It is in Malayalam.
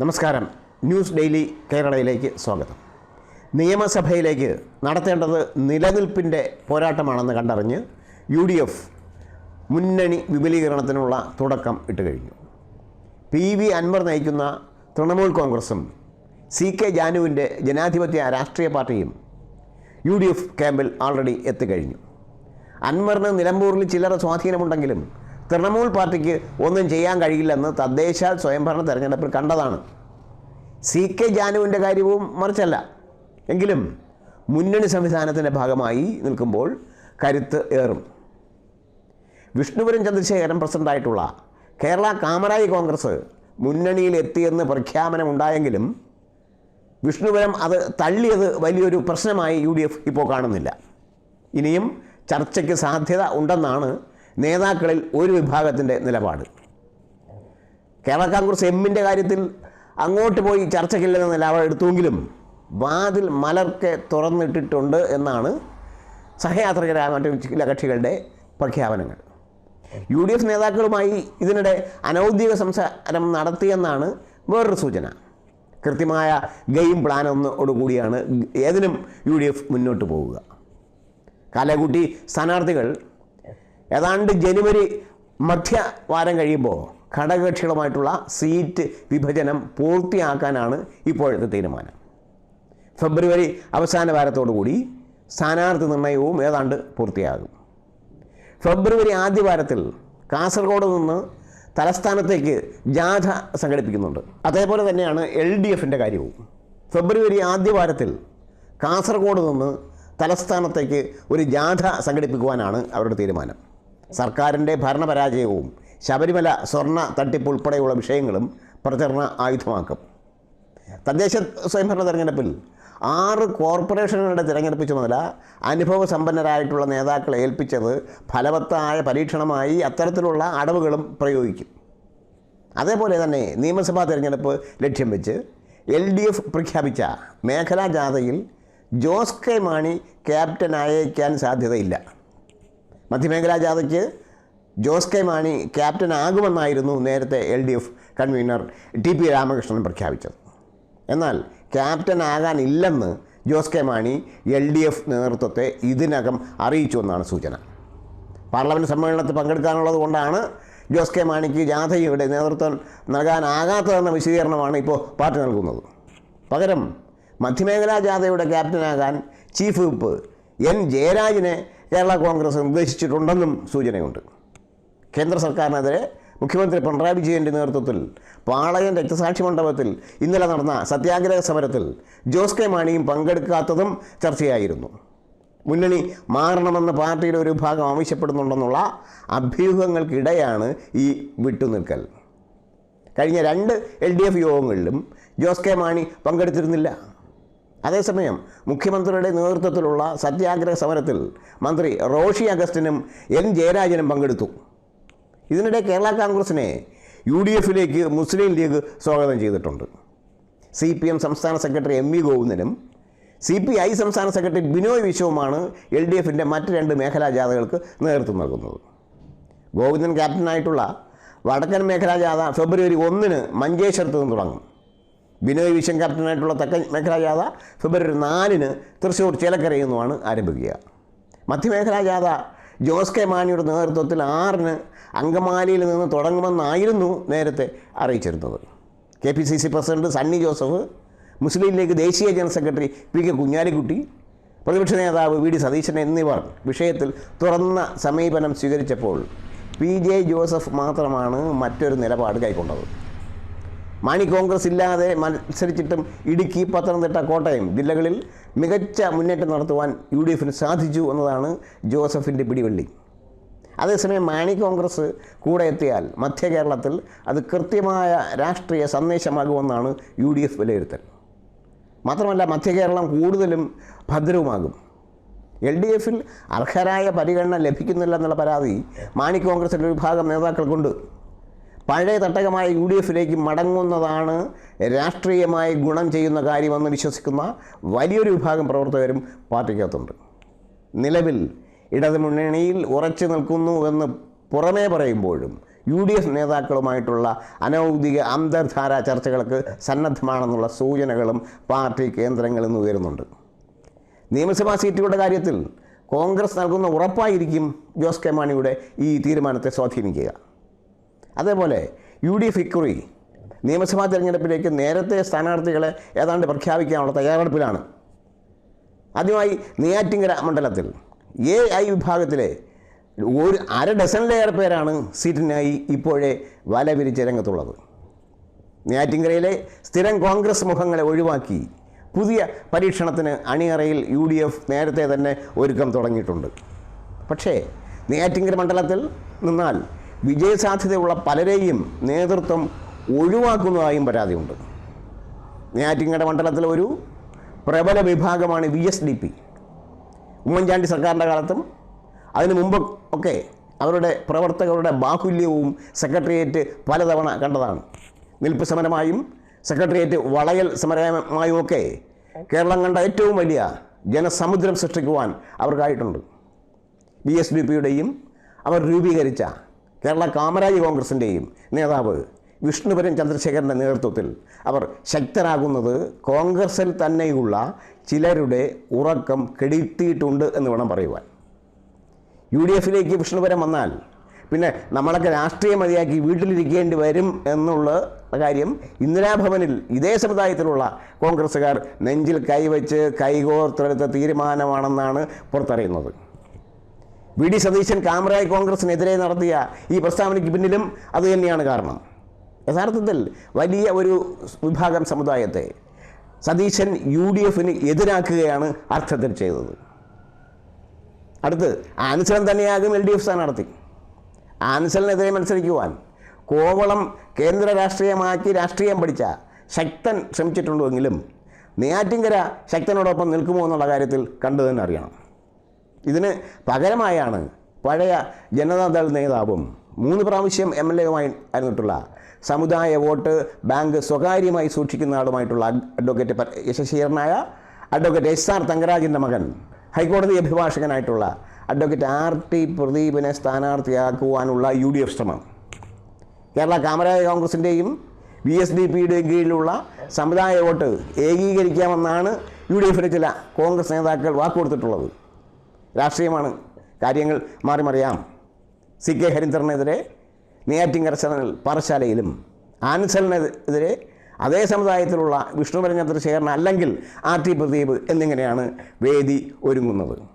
നമസ്കാരം. ന്യൂസ് ഡെയിലി കേരളയിലേക്ക് സ്വാഗതം. നിയമസഭയിലേക്ക് നടത്തേണ്ടത് നിലനിൽപ്പിന്റെ പോരാട്ടമാണെന്ന് കണ്ടറിഞ്ഞ് യു ഡി എഫ് മുന്നണി വിപുലീകരണത്തിനുള്ള തുടക്കം ഇട്ട് കഴിഞ്ഞു. പി വി അൻവർ നയിക്കുന്ന തൃണമൂൽ കോൺഗ്രസും സി കെ ജാനുവിന്റെ ജനാധിപത്യ രാഷ്ട്രീയ പാർട്ടിയും യു ഡി എഫ് ക്യാമ്പിൽ ആൾറെഡി എത്തിക്കഴിഞ്ഞു. അൻവറിന് നിലമ്പൂരിൽ ചില്ലറ സ്വാധീനമുണ്ടെങ്കിലും തൃണമൂൽ പാർട്ടിക്ക് ഒന്നും ചെയ്യാൻ കഴിയില്ലെന്ന് തദ്ദേശ സ്വയംഭരണ തെരഞ്ഞെടുപ്പിൽ കണ്ടതാണ്. സി കെ ജാനുവിന്റെ കാര്യവും മറിച്ചല്ല. എങ്കിലും മുന്നണി സംവിധാനത്തിന്റെ ഭാഗമായി നിൽക്കുമ്പോൾ കരുത്ത് ഏറും. വിഷ്ണുപുരം ചന്ദ്രശേഖരൻ പ്രസിഡന്റായിട്ടുള്ള കേരള കാമറായി കോൺഗ്രസ് മുന്നണിയിൽ എത്തിയെന്ന് പ്രഖ്യാപനമുണ്ടായെങ്കിലും വിഷ്ണുപുരം അത് തള്ളിയത് വലിയൊരു പ്രശ്നമായി യു ഇപ്പോൾ കാണുന്നില്ല. ഇനിയും ചർച്ചയ്ക്ക് സാധ്യത ഉണ്ടെന്നാണ് നേതാക്കളിൽ ഒരു വിഭാഗത്തിന്റെ നിലപാട്. കേരള കോൺഗ്രസ് എമ്മിന്റെ കാര്യത്തിൽ അങ്ങോട്ട് പോയി ചർച്ചയ്ക്കില്ലെന്ന നിലപാട് എടുത്തുവെങ്കിലും വാതിൽ മലർക്കെ തുറന്നിട്ടിട്ടുണ്ട് എന്നാണ് സഹയാത്രികരായ മറ്റു ചില കക്ഷികളുടെ പ്രഖ്യാപനങ്ങൾ. യു ഡി എഫ് നേതാക്കളുമായി ഇതിനിടെ അനൗദ്യോഗിക സംസാരം നടത്തിയെന്നാണ് വേറൊരു സൂചന. കൃത്യമായ ഗെയിം പ്ലാൻ ഒന്നോടുകൂടിയാണ് ഏതിനും യു ഡി എഫ് മുന്നോട്ട് പോവുക. കാലകൂട്ടി സ്ഥാനാർത്ഥികൾ ഏതാണ്ട് ജനുവരി മധ്യവാരം കഴിയുമ്പോൾ ഘടകകക്ഷികളുമായിട്ടുള്ള സീറ്റ് വിഭജനം പൂർത്തിയാക്കാനാണ് ഇപ്പോഴത്തെ തീരുമാനം. ഫെബ്രുവരി അവസാന വാരത്തോടു കൂടി സ്ഥാനാർത്ഥി നിർണയവും ഏതാണ്ട് പൂർത്തിയാകും. ഫെബ്രുവരി ആദ്യ വാരത്തിൽ കാസർഗോഡ് നിന്ന് തലസ്ഥാനത്തേക്ക് ജാഥ സംഘടിപ്പിക്കുന്നുണ്ട്. അതേപോലെ തന്നെയാണ് എൽ ഡി എഫിന്റെ കാര്യവും. ഫെബ്രുവരി ആദ്യ വാരത്തിൽ കാസർഗോഡ് നിന്ന് തലസ്ഥാനത്തേക്ക് ഒരു ജാഥ സംഘടിപ്പിക്കുവാനാണ് അവരുടെ തീരുമാനം. സർക്കാരിന്റെ ഭരണപരാജയവും ശബരിമല സ്വർണ തട്ടിപ്പ് ഉൾപ്പെടെയുള്ള വിഷയങ്ങളും പ്രചരണ ആയുധമാക്കും. തദ്ദേശ സ്വയംഭരണ തെരഞ്ഞെടുപ്പിൽ ആറ് കോർപ്പറേഷനുകളുടെ തിരഞ്ഞെടുപ്പ് ചുമതല അനുഭവ സമ്പന്നരായിട്ടുള്ള നേതാക്കളെ ഏൽപ്പിച്ചത് ഫലവത്തായ പരീക്ഷണമായി അത്തരത്തിലുള്ള അടവുകളും പ്രയോഗിക്കും. അതേപോലെ തന്നെ നിയമസഭാ തിരഞ്ഞെടുപ്പ് ലക്ഷ്യം വെച്ച് എൽ ഡി എഫ് പ്രഖ്യാപിച്ച മേഖലാ ജാഥയിൽ ജോസ് കെ മാണി ക്യാപ്റ്റൻ അയക്കാൻ സാധ്യതയില്ല. മധ്യമേഖലാ ജാഥയ്ക്ക് ജോസ് കെ മാണി ക്യാപ്റ്റൻ ആകുമെന്നായിരുന്നു നേരത്തെ L D F convenor T P Ramakrishnan പ്രഖ്യാപിച്ചത്. എന്നാൽ captain ആകാനില്ലെന്ന് Jose K Mani L D F നേതൃത്വത്തെ ഇതിനകം അറിയിച്ചു എന്നാണ് സൂചന. പാർലമെന്റ് സമ്മേളനത്തിൽ പങ്കെടുക്കാനുള്ളത് കൊണ്ടാണ് ജോസ് കെ മാണിക്ക് ജാഥയുടെ നേതൃത്വം നൽകാനാകാത്തതെന്ന വിശദീകരണമാണ് ഇപ്പോൾ പാർട്ടി നൽകുന്നത്. പകരം മധ്യമേഖലാ ജാഥയുടെ ക്യാപ്റ്റനാകാൻ ചീഫ് വിപ്പ് എൻ ജയരാജിനെ കേരള കോൺഗ്രസ് നിർദ്ദേശിച്ചിട്ടുണ്ടെന്നും സൂചനയുണ്ട്. കേന്ദ്ര സർക്കാരിനെതിരെ മുഖ്യമന്ത്രി പിണറായി വിജയന്റെ നേതൃത്വത്തിൽ പാളയം രക്തസാക്ഷി മണ്ഡപത്തിൽ ഇന്നലെ നടന്ന സത്യാഗ്രഹ സമരത്തിൽ ജോസ് കെ മാണിയും പങ്കെടുക്കാത്തതും ചർച്ചയായിരുന്നു. മുന്നണി മാറണമെന്ന് പാർട്ടിയുടെ ഒരു ഭാഗം ആവശ്യപ്പെടുന്നുണ്ടെന്നുള്ള അഭ്യൂഹങ്ങൾക്കിടെയാണ് ഈ വിട്ടുനിൽക്കൽ. കഴിഞ്ഞ രണ്ട് എൽ ഡി എഫ് യോഗങ്ങളിലും ജോസ് കെ മാണി പങ്കെടുത്തിരുന്നില്ല. അതേസമയം മുഖ്യമന്ത്രിയുടെ നേതൃത്വത്തിലുള്ള സത്യാഗ്രഹ സമരത്തിൽ മന്ത്രി റോഷി അഗസ്റ്റിനും എൻ ജയരാജനും പങ്കെടുത്തു. ഇതിനിടെ കേരള കോൺഗ്രസിനെ യു ഡി എഫിലേക്ക് മുസ്ലിം ലീഗ് സ്വാഗതം ചെയ്തിട്ടുണ്ട്. സി പി എം സംസ്ഥാന സെക്രട്ടറി എം വി ഗോവിന്ദനും സി പി ഐ സംസ്ഥാന സെക്രട്ടറി ബിനോയ് വിശ്വവുമാണ് എൽ ഡി എഫിന്റെ മറ്റ് രണ്ട് മേഖലാ ജാഥകൾക്ക് നേതൃത്വം നൽകുന്നത്. ഗോവിന്ദൻ ക്യാപ്റ്റനായിട്ടുള്ള വടക്കൻ മേഖലാ ജാഥ ഫെബ്രുവരി ഒന്നിന് മഞ്ചേശ്വരത്ത് നിന്ന് തുടങ്ങും. ബിനോയ് വിശ്വം ക്യാപ്റ്റനായിട്ടുള്ള തെക്കൻ മേഖലാ ജാഥ ഫെബ്രുവരി നാലിന് തൃശ്ശൂർ ചേലക്കരയിൽ നിന്നുമാണ് ആരംഭിക്കുക. മധ്യമേഖലാ ജാഥ ജോസ് കെ മാണിയുടെ നേതൃത്വത്തിൽ ആറിന് അങ്കമാലിയിൽ നിന്ന് തുടങ്ങുമെന്നായിരുന്നു നേരത്തെ അറിയിച്ചിരുന്നത്. K P C C president Sunny Joseph Muslim League ദേശീയ general secretary P K Kunhalikutty പ്രതിപക്ഷ നേതാവ് വി ഡി സതീശൻ എന്നിവർ വിഷയത്തിൽ തുറന്ന സമീപനം സ്വീകരിച്ചപ്പോൾ പി ജെ ജോസഫ് മാത്രമാണ് മറ്റൊരു നിലപാട് കൈക്കൊണ്ടത്. മാണി കോൺഗ്രസ് ഇല്ലാതെ മത്സരിച്ചിട്ടും ഇടുക്കി പത്തനംതിട്ട കോട്ടയം ജില്ലകളിൽ മികച്ച മുന്നേറ്റം നടത്തുവാൻ യു ഡി എഫിന് സാധിച്ചു എന്നതാണ് ജോസഫിന്റെ പിടിവള്ളി. അതേസമയം മാണി കോൺഗ്രസ് കൂടെ എത്തിയാൽ മധ്യ കേരളത്തിൽ അത് കൃത്യമായ രാഷ്ട്രീയ സന്ദേശമാകുമെന്നാണ് യു ഡി എഫ് വിലയിരുത്തൽ. മാത്രമല്ല മധ്യ കേരളം കൂടുതലും ഭദ്രവുമാകും. എൽ ഡി എഫിൽ അർഹരായ പരിഗണന ലഭിക്കുന്നില്ല എന്നുള്ള പരാതി മാണി കോൺഗ്രസിന്റെ വിഭാഗം നേതാക്കൾക്കുണ്ട്. പഴയ തട്ടകമായ യു ഡി എഫിലേക്ക് മടങ്ങുന്നതാണ് രാഷ്ട്രീയമായി ഗുണം ചെയ്യുന്ന കാര്യമെന്ന് വിശ്വസിക്കുന്ന വലിയൊരു വിഭാഗം പ്രവർത്തകരും പാർട്ടിക്കകത്തുണ്ട്. നിലവിൽ ഇടതുമുന്നണിയിൽ ഉറച്ചു നിൽക്കുന്നു എന്ന് പുറമേ പറയുമ്പോഴും യു ഡി എഫ് നേതാക്കളുമായിട്ടുള്ള അനൗദ്യോഗിക അന്തർധാര ചർച്ചകൾക്ക് സന്നദ്ധമാണെന്നുള്ള സൂചനകളും പാർട്ടി കേന്ദ്രങ്ങളിൽ നിന്ന് ഉയരുന്നുണ്ട്. നിയമസഭാ സീറ്റുകളുടെ കാര്യത്തിൽ കോൺഗ്രസ് നൽകുന്ന ഉറപ്പായിരിക്കും ജോസ് കെ മാണിയുടെ ഈ തീരുമാനത്തെ സ്വാധീനിക്കുക. അതേപോലെ യു ഡി എഫ് ഇക്കുറി നിയമസഭാ തെരഞ്ഞെടുപ്പിലേക്ക് നേരത്തെ സ്ഥാനാർത്ഥികളെ ഏതാണ്ട് പ്രഖ്യാപിക്കാനുള്ള തയ്യാറെടുപ്പിലാണ്. ആദ്യമായി നെയ്യാറ്റിങ്കര മണ്ഡലത്തിൽ എ ഐ വിഭാഗത്തിലെ ഒരു അര ഡസനിലേറെ പേരാണ് സീറ്റിനായി ഇപ്പോഴേ വല വിരിച്ച രംഗത്തുള്ളത്. നെയ്യാറ്റിങ്കരയിലെ സ്ഥിരം കോൺഗ്രസ് മുഖങ്ങളെ ഒഴിവാക്കി പുതിയ പരീക്ഷണത്തിന് അണിയറയിൽ യു ഡി എഫ് നേരത്തെ തന്നെ ഒരുക്കം തുടങ്ങിയിട്ടുണ്ട്. പക്ഷേ നെയ്യാറ്റിങ്കര മണ്ഡലത്തിൽ നിന്നാൽ വിജയസാധ്യതയുള്ള പലരെയും നേതൃത്വം ഒഴിവാക്കുന്നതായും പരാതിയുണ്ട്. നെയ്യാറ്റിങ്ങയുടെ മണ്ഡലത്തിലെ ഒരു പ്രബല വിഭാഗമാണ് V S D P. Oommen Chandy സർക്കാരിന്റെ കാലത്തും അതിനു മുമ്പ് ഒക്കെ അവരുടെ പ്രവർത്തകരുടെ ബാഹുല്യവും സെക്രട്ടേറിയറ്റ് പലതവണ കണ്ടതാണ്. നിൽപ്പ് സമരമായും സെക്രട്ടേറിയറ്റ് വളയൽ സമരമായും ഒക്കെ കേരളം കണ്ട ഏറ്റവും വലിയ ജനസമുദ്രം സൃഷ്ടിക്കുവാൻ അവർക്കായിട്ടുണ്ട്. ബി എസ് ഡി പിയുടെയും അവർ രൂപീകരിച്ച കേരള കാമരാജ് കോൺഗ്രസിന്റെയും നേതാവ് വിഷ്ണുപുരം ചന്ദ്രശേഖരന്റെ നേതൃത്വത്തിൽ അവർ ശക്തരാകുന്നത് കോൺഗ്രസിൽ തന്നെയുള്ള ചിലരുടെ ഉറക്കം കെടുത്തിയിട്ടുണ്ട് എന്ന് വേണം പറയുവാൻ. യു ഡി എഫിലേക്ക് വിഷ്ണുപുരം വന്നാൽ പിന്നെ നമ്മളൊക്കെ രാഷ്ട്രീയ മതിയാക്കി വീട്ടിലിരിക്കേണ്ടി വരും എന്നുള്ള കാര്യം ഇന്ദിരാഭവനിൽ ഇതേ സമുദായത്തിലുള്ള കോൺഗ്രസ്സുകാർ നെഞ്ചിൽ കൈവച്ച് കൈകോർത്തെടുത്ത തീരുമാനമാണെന്നാണ് പുറത്തറിയുന്നത്. വി ഡി സതീശൻ കാമറായി കോൺഗ്രസിനെതിരെ നടത്തിയ ഈ പ്രസ്താവനയ്ക്ക് പിന്നിലും അതുതന്നെയാണ് കാരണം. യഥാർത്ഥത്തിൽ വലിയ ഒരു വിഭാഗം സമുദായത്തെ സതീശൻ യു ഡി എഫിന് എതിരാക്കുകയാണ് അർത്ഥത്തിൽ ചെയ്തത്. അടുത്ത് ആൻസലൻ തന്നെയാകും എൽ ഡി എഫ് സ്ഥാനാർത്ഥി. ആൻസലിനെതിരെ മത്സരിക്കുവാൻ കോവളം കേന്ദ്ര രാഷ്ട്രീയമാക്കി രാഷ്ട്രീയം പഠിച്ച ശക്തൻ ശ്രമിച്ചിട്ടുണ്ടെങ്കിലും നെയ്യാറ്റിങ്കര ശക്തനോടൊപ്പം നിൽക്കുമോ എന്നുള്ള കാര്യത്തിൽ കണ്ടു തന്നെ അറിയണം. ഇതിന് പകരമായാണ് പഴയ ജനതാദൾ നേതാവും മൂന്ന് പ്രാവശ്യം എം എൽ എയുമായി ആയിരുന്നിട്ടുള്ള സമുദായ വോട്ട് ബാങ്ക് സ്വകാര്യമായി സൂക്ഷിക്കുന്ന ആളുമായിട്ടുള്ള അഡ്വക്കേറ്റ് യശശീരനായ അഡ്വക്കേറ്റ് എസ് ആർ തങ്കരാജിന്റെ മകൻ ഹൈക്കോടതി അഭിഭാഷകനായിട്ടുള്ള അഡ്വക്കേറ്റ് ആർ ടി പ്രദീപിനെ സ്ഥാനാർത്ഥിയാക്കുവാനുള്ള യു ഡി എഫ് ശ്രമം. കേരള കാമരായ കോൺഗ്രസിന്റെയും ബി എസ് ഡി പിയുടെയും കീഴിലുള്ള സമുദായ വോട്ട് ഏകീകരിക്കാമെന്നാണ് യു ഡി എഫിലെ ചില കോൺഗ്രസ് നേതാക്കൾ വാക്കുകൊടുത്തിട്ടുള്ളത്. രാഷ്ട്രീയമാണ്. കാര്യങ്ങൾ മാറി മറിയാം. സി കെ ഹരീന്ദ്രനെതിരെ നെയ്യാറ്റിങ്കര ചാനൽ പാറശാലയിലും ആൻസലിനെതിരെ അതേ സമുദായത്തിലുള്ള ചന്ദ്രശേഖരൻ അല്ലെങ്കിൽ ആർ ടി പ്രദീപ് എന്നിങ്ങനെയാണ് വേദി ഒരുങ്ങുന്നത്.